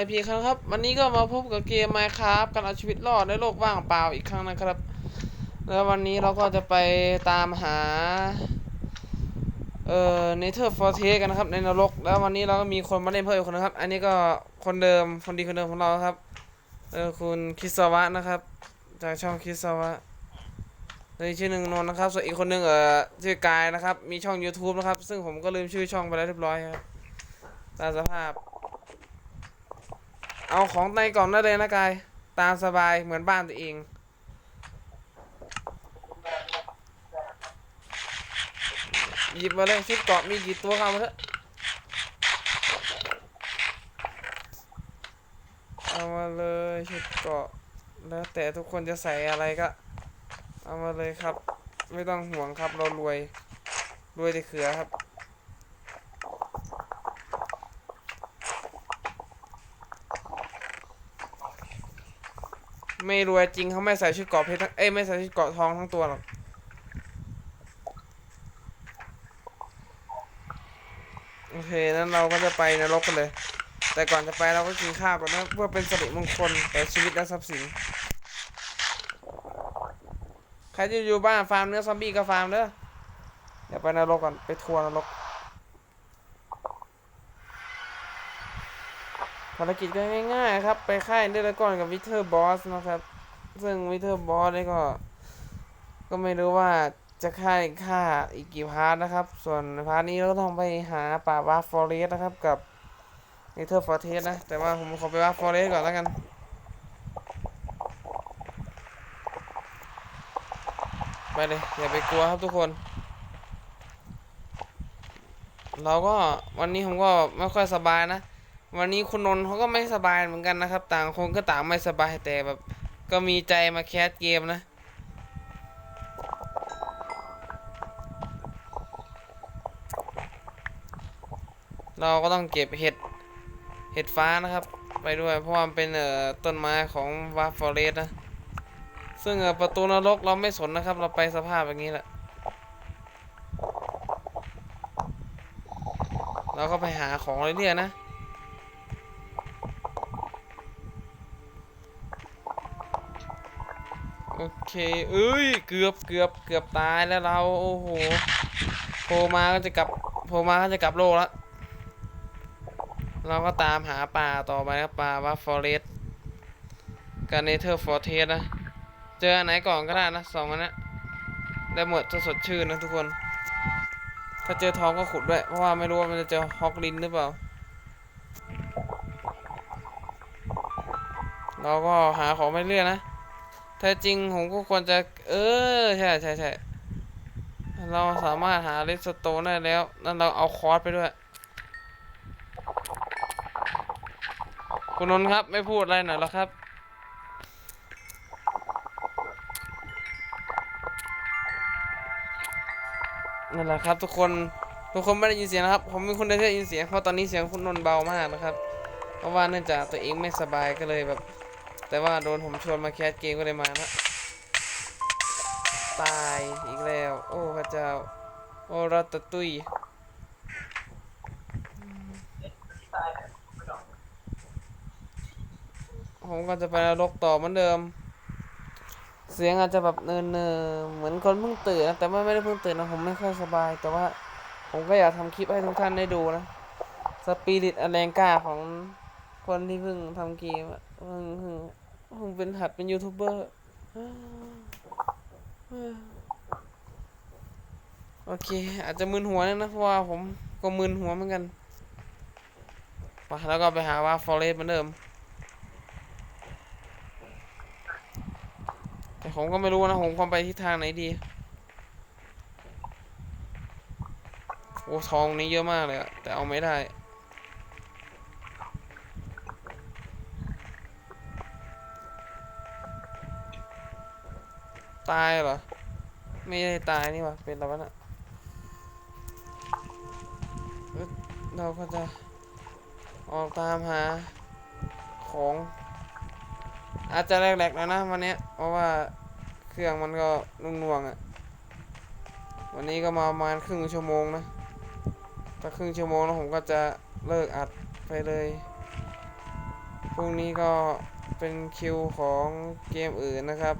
ไอพีครับ วันนี้ก็มาพบกับเกม Minecraft การเอาชีวิตรอดในโลกว่างเปล่าอีกครั้งนะครับ แล้ววันนี้เราก็จะไปตามหา เอ่อ Nether Fortress กันนะครับ ในนรก แล้ววันนี้เราก็มีคนมาเล่นเพิ่มอีกคนนะครับ อันนี้ก็คนเดิมคนดีคนเดิมของเราครับ เออคุณคิสวะนะครับ จากช่องคิสวะในชื่อหนึ่งนนนะครับ ส่วนอีกคนหนึ่งเอ่อชื่อกายนะครับ มีช่อง YouTube นะครับ ซึ่งผมก็ลืมชื่อช่องไปแล้วเรียบร้อยครับตามสภาพ เอาของในกล่องได้เลยนะกาย ตามสบายเหมือนบ้านตัวเอง หยิบมาเลยชุดเกาะมีกี่ตัวเข้ามาเถอะ เอามาเลยชุดเกาะ แล้วแต่ทุกคนจะใส่อะไรก็ เอามาเลยครับ ไม่ต้องห่วงครับเรารวย รวยแต่เขือครับ ไม่รวยจริงเขาไม่ใส่ชุดเกราะเพชรทั้งเอ้ยไม่ใส่ชุดเกราะทองทั้งตัวหรอกโอเคนั้นเราก็จะไปนรกกันเลย แต่ก่อนจะไปเราก็กินข้าวก่อนนะเพื่อเป็นสิริมงคลแก่ชีวิตและทรัพย์สินใครที่อยู่บ้านฟาร์มเนื้อซอมบี้ก็ฟาร์มเด้อเดี๋ยวไปนรกก่อนไปทัวร์นรก ภารกิจก็ง่ายๆครับ ไปค่ายเดลก่อนกับวิเทอร์บอสนะครับ ซึ่งวิเทอร์บอสนี่ก็ ก็ไม่รู้ว่าจะค่ายค่าอีกกี่พาร์ทนะครับ ส่วนพาร์ทนี้เราก็ต้องไปหาป่าวาฟอเรสนะครับกับเนเธอร์ฟอร์เทสนะ แต่ว่าผมขอไปวาฟอเรสก่อนแล้วกันไปเลยอย่าไปกลัวครับทุกคน เราก็วันนี้ผมก็ไม่ค่อยสบายนะ วันนี้คุณนนท์เขาก็ไม่สบายเหมือนกันนะครับ ต่างคนก็ต่างไม่สบายแต่แบบ ก็มีใจมาแคสเกมนะ เราก็ต้องเก็บเห็ด เห็ดฟ้านะครับ ไปด้วยเพราะว่ามันเป็นเอ่อต้นไม้ของวาฟอเรสนะ ซึ่งประตูนรกเราไม่สนนะครับ เราไปสภาพอย่างนี้แหละเราก็ไปหาของเรื่อยๆนะ โอ เคเอ้ยเกือบเกือบเกือบตายแล้วเราโอ้โหโผล่มาก็จะกลับโผล่มาก็จะกลับโลกแล้วเราก็ตามหาป่าต่อไปครับป่าว่าฟอเรสกับเนเธอร์ฟอร์เทสนะ เจออันไหนก่อนก็ได้นะสองอันนะได้หมดจะสดชื่นนะทุกคน ถ้าเจอทองก็ขุดด้วย เพราะว่าไม่รู้ว่ามันจะเจอฮอกลินหรือเปล่า เราก็หาของไปเรื่อยนะ แท้จริงผมก็ควรจะ เออ ใช่ใช่ใช่เราสามารถหาเลสโตนได้แล้ว นั่นเราเอาคอร์สไปด้วย คุณนนท์ครับ ไม่พูดอะไรหน่อยเหรอครับ นั่นแหละครับ ทุกคน ทุกคนไม่ได้ยินเสียงนะครับ ผมเป็นคนเดียที่ได้ยินเสียงเพราะตอนนี้เสียงคุณนนท์เบามากนะครับ เพราะว่าเนื่องจากตัวเองไม่สบายก็เลยแบบ แต่ว่าโดนผมชวนมาแคสเกมก็เลยมานะ ตายอีกแล้ว โอ้พระเจ้า โอ้รัตตุยผมก็จะไปนรกต่อเหมือนเดิม เสียงอาจจะแบบเนินๆเหมือนคนเพิ่งตื่นนะแต่ว่าไม่ได้เพิ่งตื่นนะผมไม่ค่อยสบาย แต่ว่าผมก็อยากทำคลิปให้ทุกท่านได้ดูนะสปิริตอันแรงกล้าของคนที่เพิ่งทำเกมเพิ่งเพิ่ง เพิ่งเป็นหัดเป็นยูทูบเบอร์โอเค อาจจะมึนหัวนิดนะเพราะว่าผมก็มึนหัวเหมือนกันไปแล้วก็ไปหาว่าฟอเรสเหมือนเดิม แต่ผมก็ไม่รู้นะผมควรไปทิศทางไหนดี โอ้ทองนี้เยอะมากเลยอะแต่เอาไม่ได้ ตายเหรอ ไม่ได้ตายนี่วะเป็นอะไรวะน่ะเอ้ยเราก็จะออกตามหาของ อาจจะแรกๆหนะนะวันนี้เพราะว่าเครื่องมันก็นุ่งๆอะ วันนี้ก็มาประมาณครึ่งชั่วโมงนะถ้าครึ่งชั่วโมงแล้วผมก็จะเลิกอัดไปเลยพรุ่งนี้ก็เป็นคิวของเกมอื่นนะครับ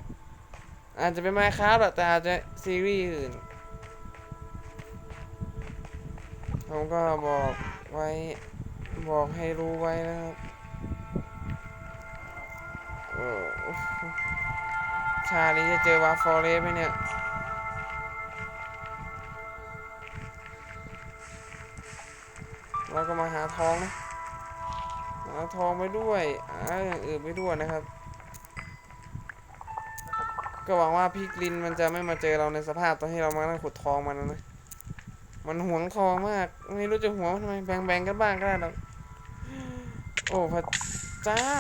อาจจะเป็นไมค์ครับแต่อาจจะซีรีส์อื่น ผมก็บอกไว้บอกให้รู้ไว้นะครับโอ้ชานี้จะเจอวาฟอเรสไหมเนี่ยเราก็มาหาทองนะหาทองไปด้วยหาอย่างอื่นไปด้วยนะครับ ก็หวังว่าพี่กลินมันจะไม่มาเจอเราในสภาพตอนที่เรามานั่งขุดทองมันนะ มันหวงทองมาก ไม่รู้จะหวงทำไม แบ่งๆกันบ้างก็ได้หรอกโอ้พระเจ้า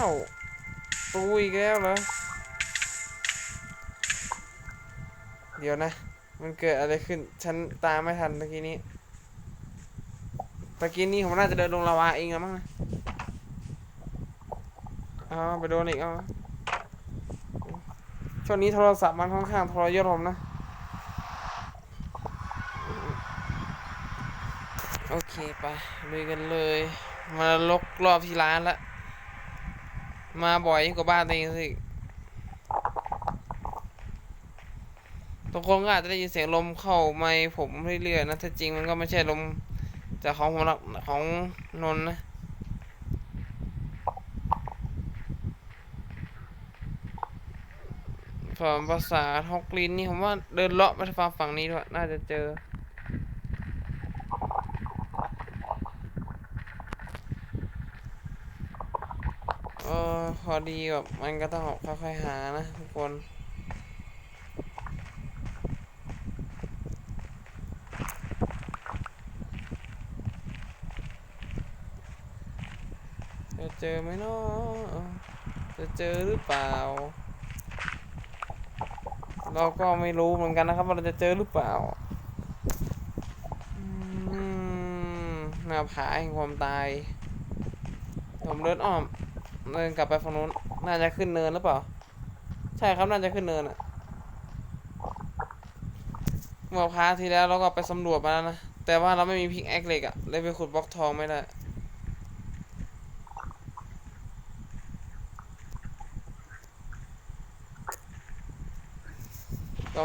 ตูอีกแล้วเหรอ เดี๋ยวนะ มันเกิดอะไรขึ้น ฉันตามไม่ทันตะกี้นี้ตะกี้นี้ผมน่าจะเดินลงลาวาเองแล้วมั้งนะอ๋อไปโดนอีกอ๋อ ช่วงนี้โทรศัพท์มันค่อนข้างทรยศผมนะ โอเคไปลุยกันเลย มาลกรอบที่ร้านละ มาบ่อยยิ่งกว่าบ้านเองสิทุกคนก็อาจจะได้ยินเสียงลมเข้าไมค์ผมเรื่อยๆนะถ้าจริงมันก็ไม่ใช่ลมจากของผมหรอกของนนนะ ฝั่งภาษาฮอกลินนี่ผมว่าเดินเลาะไปฝั่งฝั่งนี้ด้วยน่าจะเจอ เออพอดีแบบมันก็ต้องค่อยๆหานะทุกคนจะเจอไหมเนาะจะเจอหรือเปล่า เราก็ไม่รู้เหมือนกันนะครับว่าเราจะเจอหรือเปล่าหน้าผาแห่งความตาย ผมเดินอ้อมเดินกลับไปฝั่งนู้น น่าจะขึ้นเนินหรือเปล่า ใช่ครับน่าจะขึ้นเนินอะเมื่อพาร์ทที่แล้วเราก็ไปสำรวจมาแล้วนะ แต่ว่าเราไม่มีพิกแอคเหล็กอะเลยไปขุดบล็อกทองไม่ได้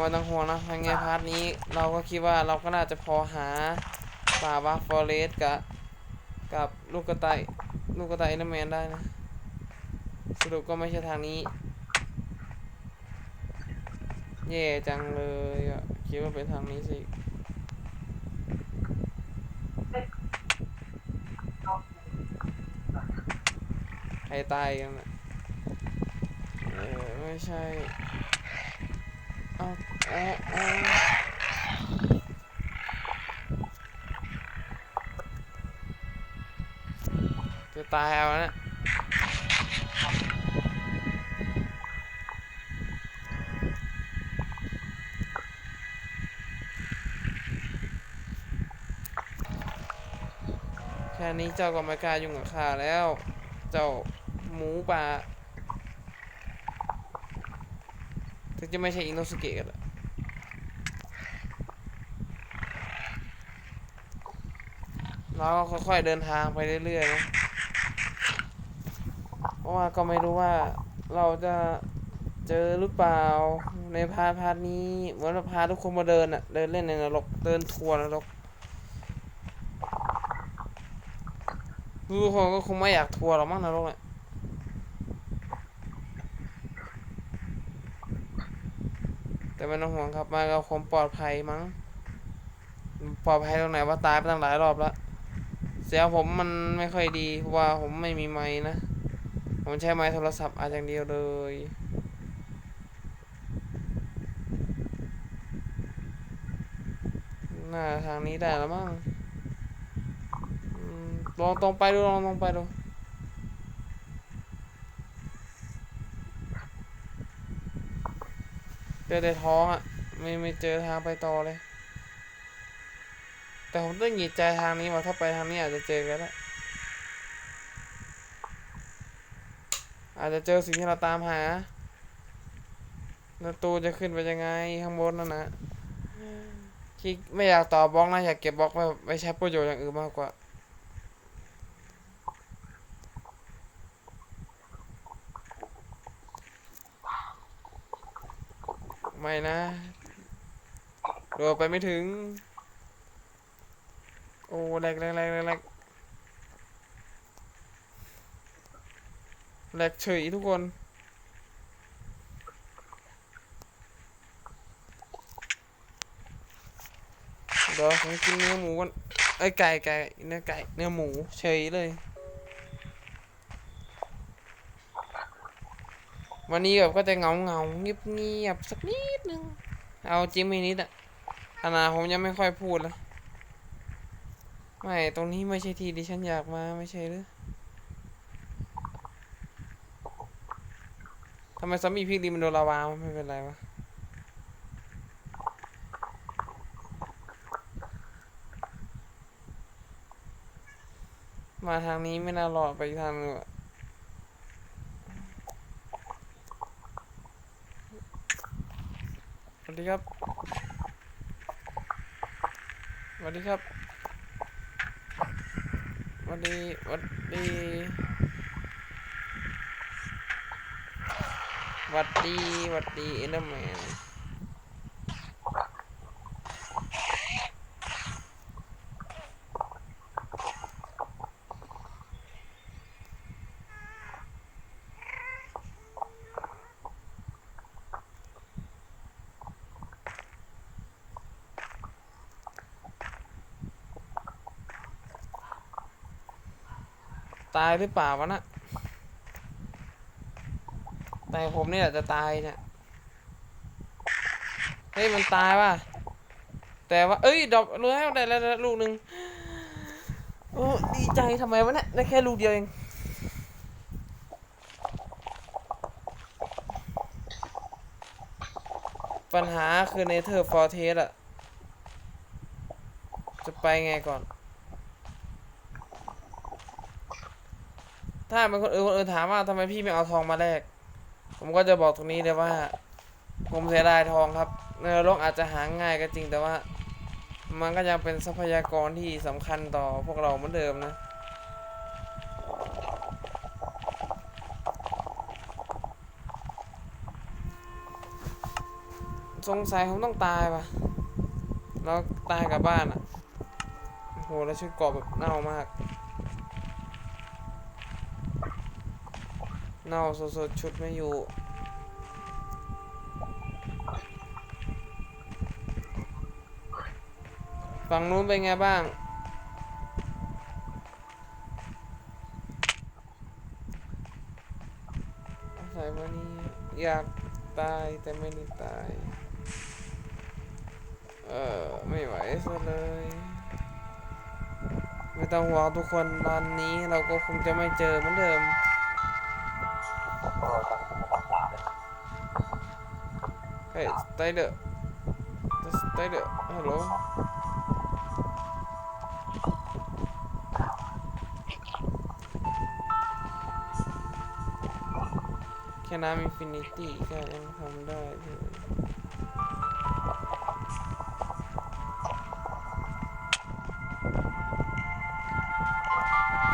ไม่ต้องห่วงนะทางไงพาร์ทนี้ เราก็คิดว่าเราก็น่าจะพอหาป่าบาฟอเรสกับกับลูกกระต่ายลูกกระต่ายเอเดอร์แมนได้นะ สรุปก็ไม่ใช่ทางนี้แย่จังเลยอะคิดว่าเป็นทางนี้สิใครตายกันอะเออไม่ใช่ จะตายเอานะแค่นี้เจ้าก็ไม่กล้ายุ่งกับข้าแล้ว เจ้าหมูป่าถึงจะไม่ใช่อินโนสเกะกันอะ เราก็ค่อยๆเดินทางไปเรื่อยๆนะเพราะว่าก็ไม่รู้ว่าเราจะเจอหรือเปล่าในพาพาร์ทนี้เหมือนว่าพาทุกคนมาเดินอะเดินเล่นในนรกเดินทัวร์นรกทุกคนก็คงไม่อยากทัวร์หรอกมั้งนรกเนี่ยแต่ไม่ต้องห่วงครับมากับความปลอดภัยมั้งปลอดภัยตรงไหนว่าตายไปตั้งหลายรอบแล้ว เสียงผมมันไม่ค่อยดีเพราะว่าผมไม่มีไม้นะ ผมใช้ไม้โทรศัพท์อาอย่างเดียวเลยน่าทางนี้ได้แล้วมั้งลองตรงไปดูลองตรงไปดูเจอแต่ท้องอะ ไม่ไม่เจอทางไปต่อเลย แต่ผมต้องหยีใจทางนี้ว่าถ้าไปทางนี้อาจจะเจอกันแล้อาจจะเจอสิ่งที่เราตามหาประตูจะขึ้นไปยังไงข้างบนนั่นนะคิกไม่อยากต่อบล็อกนะอยากเก็บบล็อกไปใช้ประโยชน์อย่างอื่นมากกว่าไม่นะโดดไปไม่ถึง โอ้แหลกแหลกแหลกแหลกแหลกเฉยทุกคนเดี๋ยวผมกินเนื้อหมูกันไอ้ยไก่ไก่เนื้อไก่เนื้อหมูเฉยเลย วันนี้แบบก็จะเงาเงาเงียบเงียบสักนิดนึง เอาจริงไม่นิดอะขนาดผมยังไม่ค่อยพูดเลย ไม่ ตรงนี้ไม่ใช่ที่ที่ฉันอยากมาไม่ใช่หรือทำไมซอมบี้พริกดีมันโดนลาวาวไม่เป็นไรวะมาทางนี้ไม่น่ารอดไปทางนึงอะสวัสดีครับ สวัสดีครับ วันดีวันดีวัดดีวัดดีเอ็นเดอร์แมน ตายหรือเปล่าวะนะแต่ผมนี่แหละจะตายเนี่ยเฮ้ยมันตายว่ะแต่ว่า เอ้ยดอกรู้แล้วได้แล้วลูกหนึ่งโอ้ดีใจทำไมวะเนี่ยได้แค่ลูกเดียวเองปัญหาคือในเธอฟอร์เทสอะจะไปไงก่อน ถ้าเป็นคนอื่นคนอื่นถามว่าทำไมพี่ไม่เอาทองมาแลกผมก็จะบอกตรงนี้เลยว่า ผมเสียดายทองครับในโลกอาจจะหาง่ายก็จริงแต่ว่า มันก็ยังเป็นทรัพยากรที่สำคัญต่อพวกเราเหมือนเดิมนะสงสัยผมต้องตายป่ะแล้วตายกับบ้านอะโหแล้วชุดเกราะแบบเน่ามาก เน่าสดๆชุดไม่อยู่ ฝั่งนู้นเป็นไงบ้าง ใส่วันนี้อยากตายแต่ไม่ได้ตาย เออไม่ไหวซะเลยไม่ต้องห่วงทุกคนตอนนี้เราก็คงจะไม่เจอเหมือนเดิม เฮ้ยสไตเดอร์สไตเดอร์ฮัลโหลแค่น้ำอินฟินิตี้ก็ยังทำได้เลย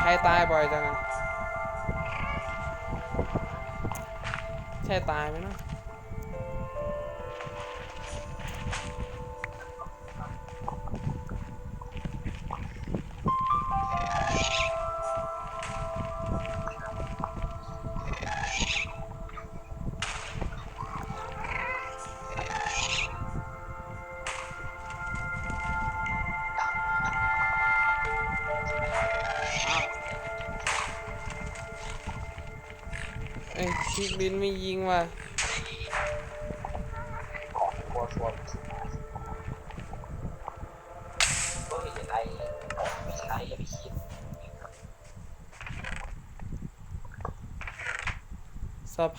ใครตายบ่อยจังใช่ตายไหมเนอะ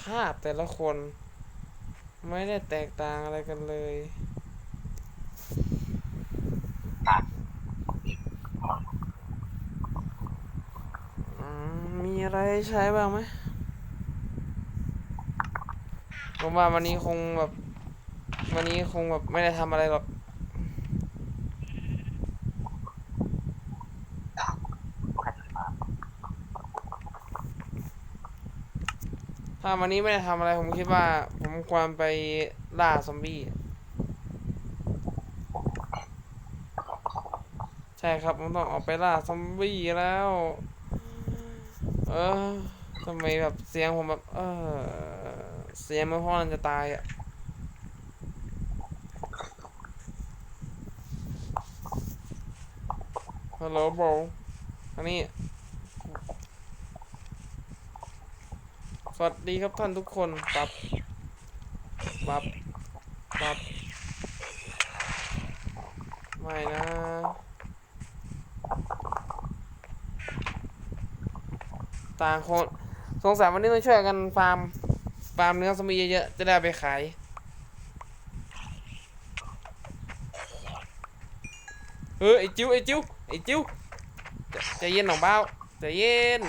ภาพแต่ละคน ไม่ได้แตกต่างอะไรกันเลยมีอะไรให้ใช้บ้างไหมผมว่าวันนี้คงแบบ วันนี้คงแบบไม่ได้ทำอะไรหรอก ถ้าวันนี้ไม่ได้ทำอะไรผมคิดว่า ผมควรไปล่าซอมบี้ ใช่ครับผมต้องออกไปล่าซอมบี้แล้ว เออทำไมแบบเสียงผมแบบ เออ เสียงมันพ่อมันจะตายอะฮัลโหลบออันนี้ วัสดีครับท่านทุกคนปรับปรับปรับไม่นะต่างคนสงสัยวันนี้ต้องช่วยกันฟาร์มฟาร์มเนื้อสมีเยอะๆจะได้ไปขายเออไอจิ้วไอจิ้วไอจิ้วใจเย็นน้องบ่าวใจเย็น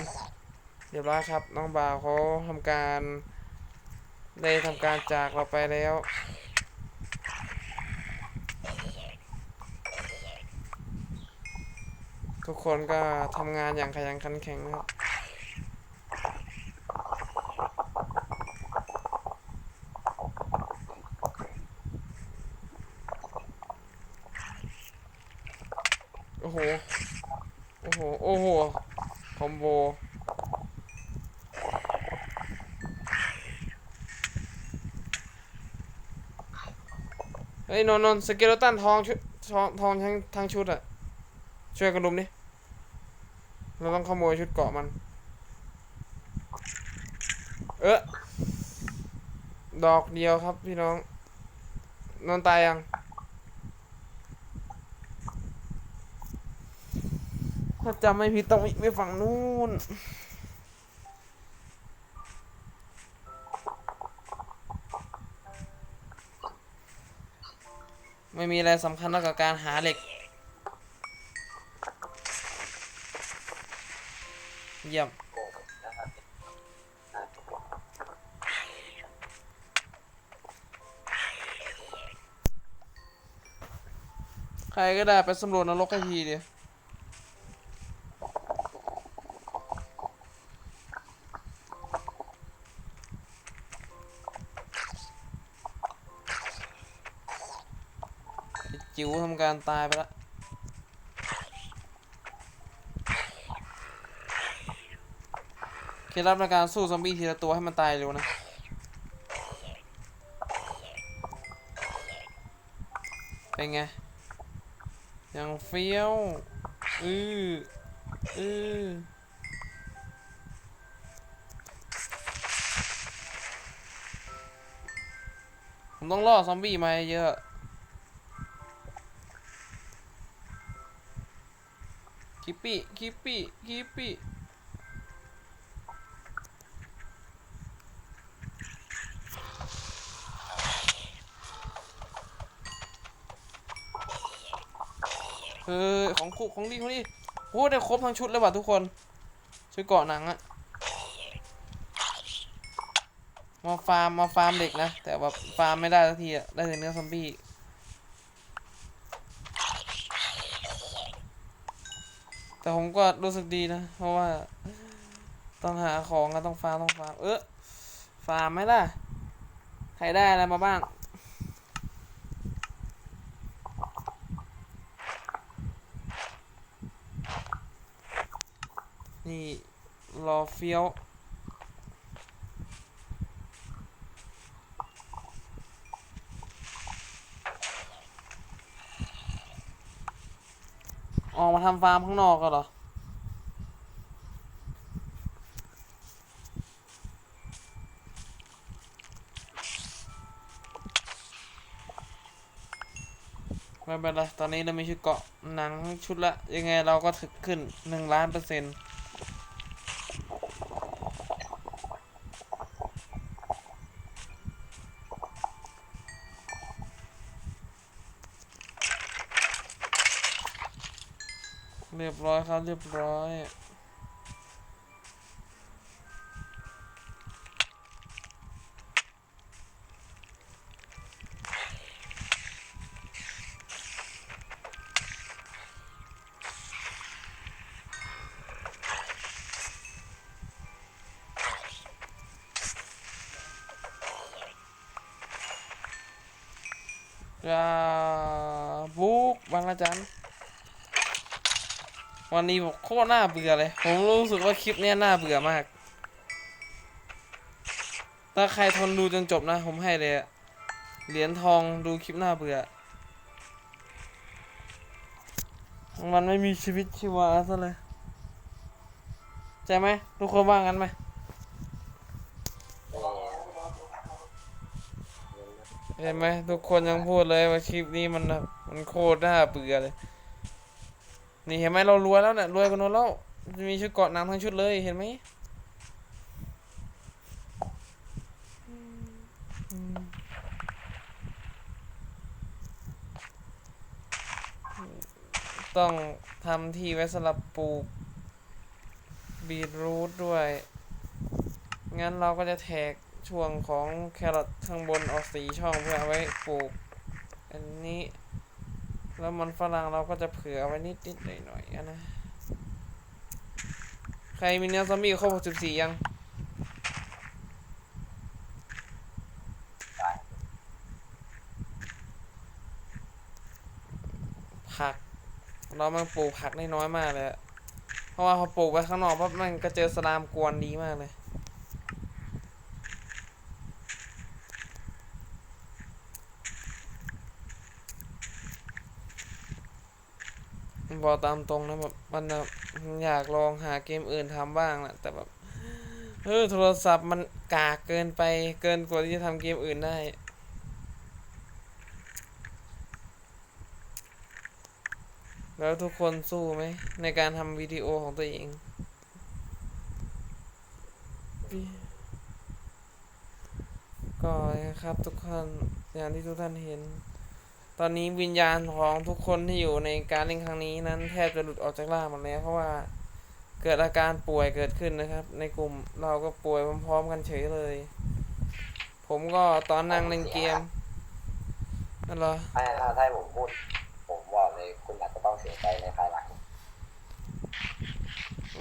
รียบร้อยครับ น้องบ่าวเขาทำการได้ทำการจากเราไปแล้วทุกคนก็ทำงานอย่างขยันขันแข็งนะครับ โอ้โห โอ้โห โอ้โห คอมโบ เฮ้ยนนนนสเกลตันทองชุดทองทองทั้งทั้งชุดอะช่วยกันลุมดิเราต้องขโมยชุดเกาะมัน เออดอกเดียวครับพี่น้อง นอนตายยังถ้าจำไม่ผิดต้องไปฝั่งนู้น ไม่มีอะไรสำคัญนอกจากการหาเหล็ก เยี่ยมโอ้นะครับใครก็ได้ไปสำรวจนรกให้ทีเดียว จิ๋วทำการตายไปแล้วเคล็ดลับในการสู้ซอมบี้ทีละตัวให้มันตายเร็วนะเป็นไง ยังเฟี้ยว อืออือผมต้องล่อซอมบี้มาเยอะ ปี้คิปปี้คิปปี้เออของคุของดีของดีโอ้ได้ครบทั้งชุดเลยว่ะทุกคนชุดเกาะหนังอะมาฟาร์มมาฟาร์มเด็กนะ แต่ว่าฟาร์มไม่ได้สักทีอะได้แต่เนื้อซอมบี้ แต่ผมก็รู้สึกดีนะ เพราะว่า ต้องหาของก็ต้องฟาร์มต้องฟาร์มเออฟาร์มไหมล่ะ ใครได้อะไรมาบ้าง นี่รอเฟี้ยว ออกมาทำฟาร์มข้างนอกกันเหรอ ไม่เป็นไร ตอนนี้เรามีชุดเกาะหนังชุดละ ยังไงเราก็ถึกขึ้นหนึ่งล้านเปอร์เซ็นต์ เรียบร้อยครับเรียบร้อยอจะบุกบางระจั นวันนี้ผมโคตรน่าเบื่อเลย ผมรู้สึกว่าคลิปนี้น่าเบื่อมาก ถ้าใครทนดูจนจบนะ ผมให้เลยเหรียญทองดูคลิปน่าเบื่อ มันไม่มีชีวิตชีวาซะเลยใช่ไหมทุกคนว่างั้นไหมเห็นไหมทุกคนยังพูดเลยว่าคลิปนี้มันมันโคตรน่าเบื่อเลย นี่เห็นไหมเรารวยแล้วเนี่ยรวยกันโน้นแล้วมีชุดเกาะนังทั้งชุดเลยเห็นไหมต้องทำที่ไว้สำหรับปลูกบีทรูทด้วย งั้นเราก็จะแทกช่วงของแครอทข้างบนออกสีช่องเพื่อเอาไว้ปลูก อันนี้ แล้วมันฝรั่งเราก็จะเผื่อไว้นิดนิดหน่อยหน่อยๆอะนะ ใครมีเนื้อซอมบี้ครบ64ยัง ผัก เรามันปลูกผักได้น้อยมากเลย เพราะว่าพอปลูกไว้ข้างนอกปั๊บมันก็เจอสลามกวนดีมากเลย บอกตามตรงนะแบบมันแบบอยากลองหาเกมอื่นทำบ้างแหละแต่แบบเออโทรศัพท์มันกากเกินไปเกินกว่าที่จะทำเกมอื่นได้แล้วทุกคนสู้ไหมในการทำวิดีโอของตัวเอง ก็นะครับทุกคนอย่างที่ทุกท่านเห็น ตอนนี้วิญญาณของทุกคนที่อยู่ในการเล่นครั้งนี้นั้นแทบจะหลุดออกจากร่างหมดแล้วเพราะว่าเกิดอาการป่วยเกิดขึ้นนะครับ ในกลุ่มเราก็ป่วยพร้อมๆกันเฉยเลย ผมก็ตอนนั่งเล่นเกมนั่นเหรอถ้าถ้าถ้าผมพูด ผมบอกเลยคุณอาจจะต้องเสียใจในภายหลัง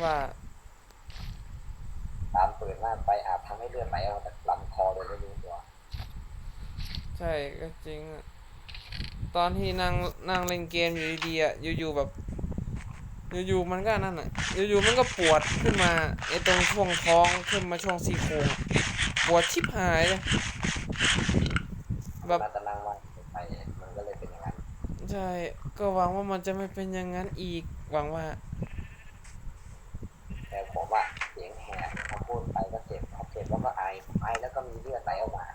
ว่าตามปืนมากไปอาจทำให้เลือดไหลออกจากลำคอโดยไม่รู้ตัว ใช่ก็จริงอะ ตอนที่นั่งนั่งเล่นเกมอยู่ดีๆอะอยู่ๆแบบ อยู่ๆมันก็นั่นอะอยู่ๆมันก็ปวดขึ้นมาไอ้ตรงช่วงท้องขึ้นมาช่วงซี่โครงอะปวดชิบหายเลยแบบมันจะนั่งว่างไปมันก็เลยเป็นอย่างนั้นใช่ก็หวังว่ามันจะไม่เป็นอย่างนั้นอีกหวังว่าแต่ผมว่าเสียงแหบพอพูดไปก็เจ็บพอเจ็บแล้วก็ไอไอแล้วก็มีเลือดไหลออกมา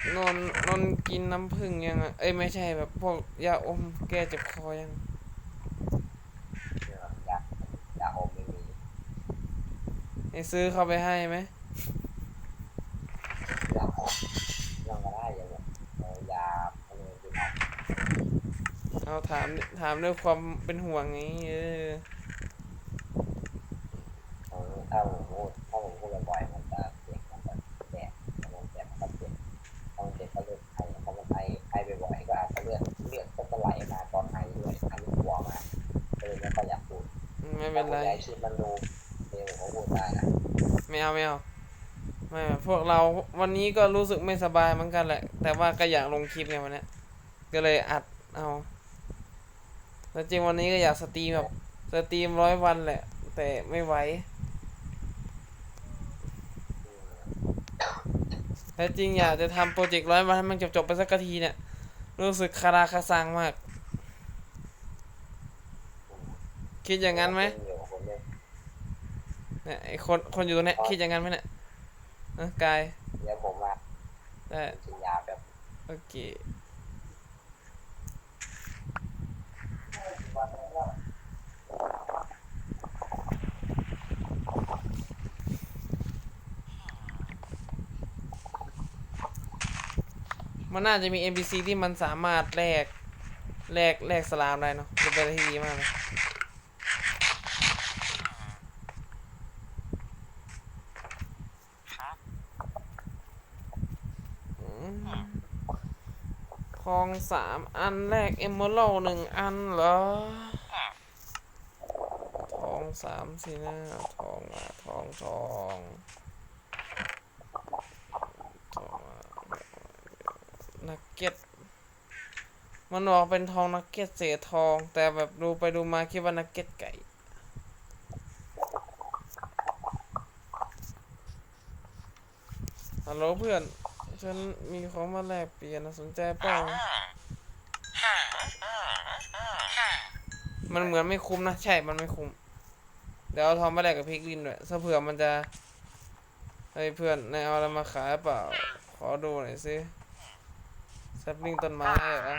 นนนนกินน้ำผึ้งยังอะเอ้ยไม่ใช่แบบพวกยาอมแก้เจ็บคอยังเลือดยายาอมไม่มีไอ้ซื้อเข้าไปให้ไหมยาอมยังมาได้ยังแบบเอายาอะไรไปเอาเอาถามถามด้วยความเป็นห่วงไงเออ เอาถ้าผมพูดถ้าผมพูดบ่อยๆมันจะเสียงมันจะแดดมันแดดมันก็เจ็บพอมันเจ็บก็เลือดไอพอมันไอไอบ่อยๆก็อาจจะเลือดเลือดก็จะ ไหลมาตอนไอด้วยอันนี้กลัวมากเลยไม่ค่อยอยากพูดไม่เป็นไรแต่คลิปมันดูเดี๋ยวผมพูดได้นะไม่เอาไม่เอาไม่พวกเราวันนี้ก็รู้สึกไม่สบายเหมือนกันแหละ แต่ว่าก็อยากลงคลิปไงวันเนี้ยก็เลยอัดเอาแต่จริงวันนี้ก็อยากสตรีมแบบสตรีมร้อยวันแหละ แต่ไม่ไหวแต่จริงอยากจะทำโปรเจกต์ร้อยวันให้มันจบๆไปสักทีเนี่ย รู้สึกคาราคาซังมาก คิดอย่างนั้นไหมเดี๋ยวผมเนี่ยเนี่ยไอคนคนอยู่ตรงเนี้ยคิดอย่างนั้นไหมเนี่ยนะกายเดี๋ยวผมมาได้กินยาแบบโอเค มันน่าจะมี NPC ที่มันสามารถแลกแลกแลกสลามได้เนาะจะเป็นอะไรที่ดีมากเลยอืมทองสามอันแรกเอมเมอรัลหนึ่งอันเหรอ ทองสามสินะทองมาทองทองทองมานัก เก็ต มันบอกเป็นทองนักเก็ตเศษทอง แต่แบบดูไปดูมาคิดว่านักเก็ตไก่ ฮัลโหลเพื่อน ฉันมีของมาแลกเปลี่ยนนะสนใจเปล่ามันเหมือนไม่คุ้มนะ ใช่ มันไม่คุ้ม เดี๋ยวเอาทองมาแลกกับพริกลินด้วยถ้าเผื่อมันจะเฮ้เพื่อนนายเอาอะไรมาขายเปล่า ขอดูหน่อยสิ แซปลิงต้นไม้เหรอ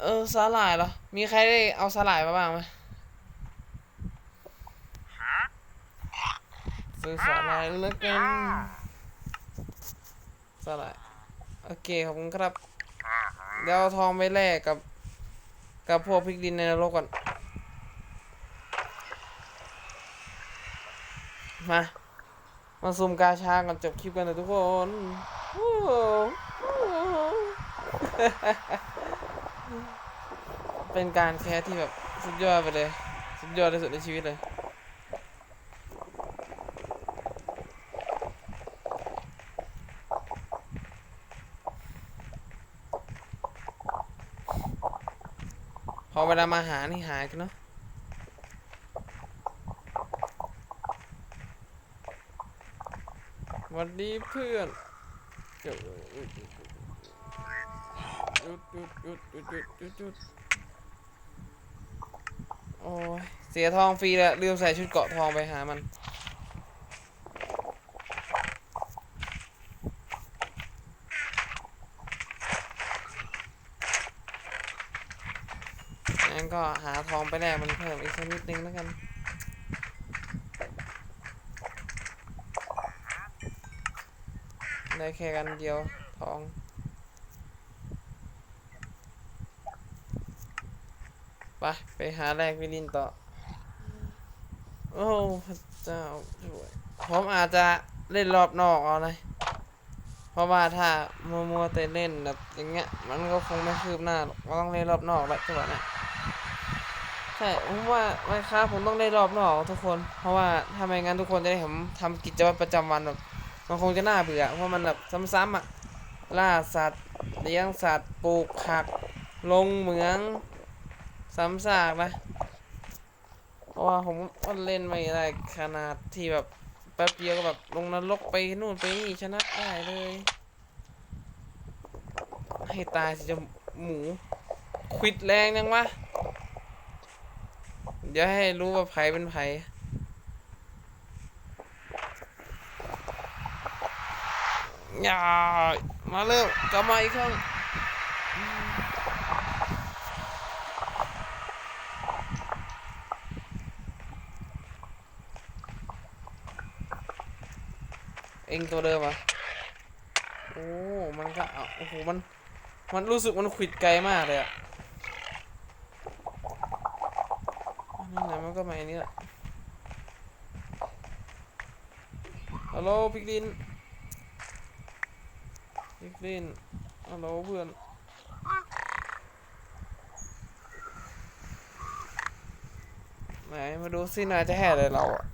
เออสาหร่ายเหรอ มีใครได้เอาสาหร่ายมาบ้างไหมซื้อสาหร่ายแล้วกันสาหร่ายโอเคขอบคุณครับ เดี๋ยวเอาทองไปแลกกับ กับพวกพริกดินในนรกก่อน มา มาซูมกาชาก่อนจบคลิปกันนะทุกคน เป็นการแคสที่แบบสุดยอดไปเลย สุดยอดที่สุดในชีวิตเลยพอเวลามาหานี่หายกันเนาะวัสดีเพื่อน หยุดหยุดหยุดหยุดหยุดหยุดหยุดโอ้ยเสียทองฟรีละลืมใส่ชุดเกาะทองไปหามันงั้นก็หาทองไปแลกมันเพิ่มอีกสักนิดนึงแล้วกัน ได้แค่กันเดียวทอง ไป ไปหาแลกวิลินต่อ โอ้พระเจ้าช่วยผมอาจจะเล่นรอบนอกเอาเลยเพราะว่าถ้ามัวมัวแต่เล่นแบบอย่างเงี้ย มันก็คงไม่คืบหน้าหรอกมันต้องเล่นรอบนอกแล้วจังหวะเนี้ยใช่ผมว่าไม่ครับผมต้องได้รอบนอกทุกคน เพราะว่าถ้าไม่งั้นทุกคนจะได้ผมทำกิจวัตรประจำวันแบบ มันคงจะน่าเบื่อเพราะมันแบบซ้ำๆอะล่าสัตว์เลี้ยงสัตว์ปลูกผัก ลงเหมืองซ้ำซากนะเพราะว่าผมก็เล่นไม่ได้ขนาดที่แบบแป๊บเดียวก็แบบลงนรกไปนู่นไปนี่ชนะได้เลย ให้ตายสิจะหมูควิดแรงยังวะเดี๋ยวให้รู้ว่าไผเป็นไผ อย่ามาเร็วกลับมาอีกครั้งเองตัวเดิมอะโอ้ มันก็อาโอ้โห มัน มันรู้สึกมันขิดไกลมากเลยอะนี่ไหนมันก็มาอันนี้แหละฮัลโหลพิกลิน พิกลินฮัลโหลเพื่อนไหนมาดูสินายจะแห่อะไรเราอะ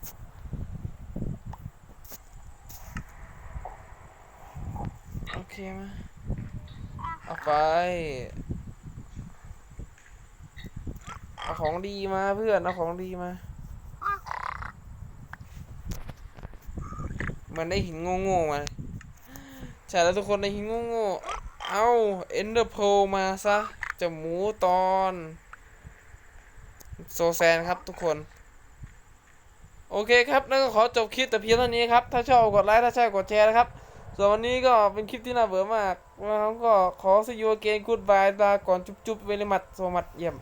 โอเคไหมเอาไปเอาของดีมาเพื่อนเอาของดีมามันได้หินโง่ๆมา ใช่แล้วทุกคนได้หินโง่ๆเอาเอนเดอร์โพมาซะจะหมูตอนโซแซนครับทุกคน โอเคครับนั่นก็ขอจบคลิปแต่เพียงเท่านี้ครับ ถ้าชอบกดไลค์ ถ้าใช่กดแชร์นะครับ ส่วนวันนี้ก็เป็นคลิปที่น่าเบื่อมากแล้วก็ขอสยูเกนกูดบายลาก่อนจุ๊บๆเวลิมัดสวัสดีเยี่ยม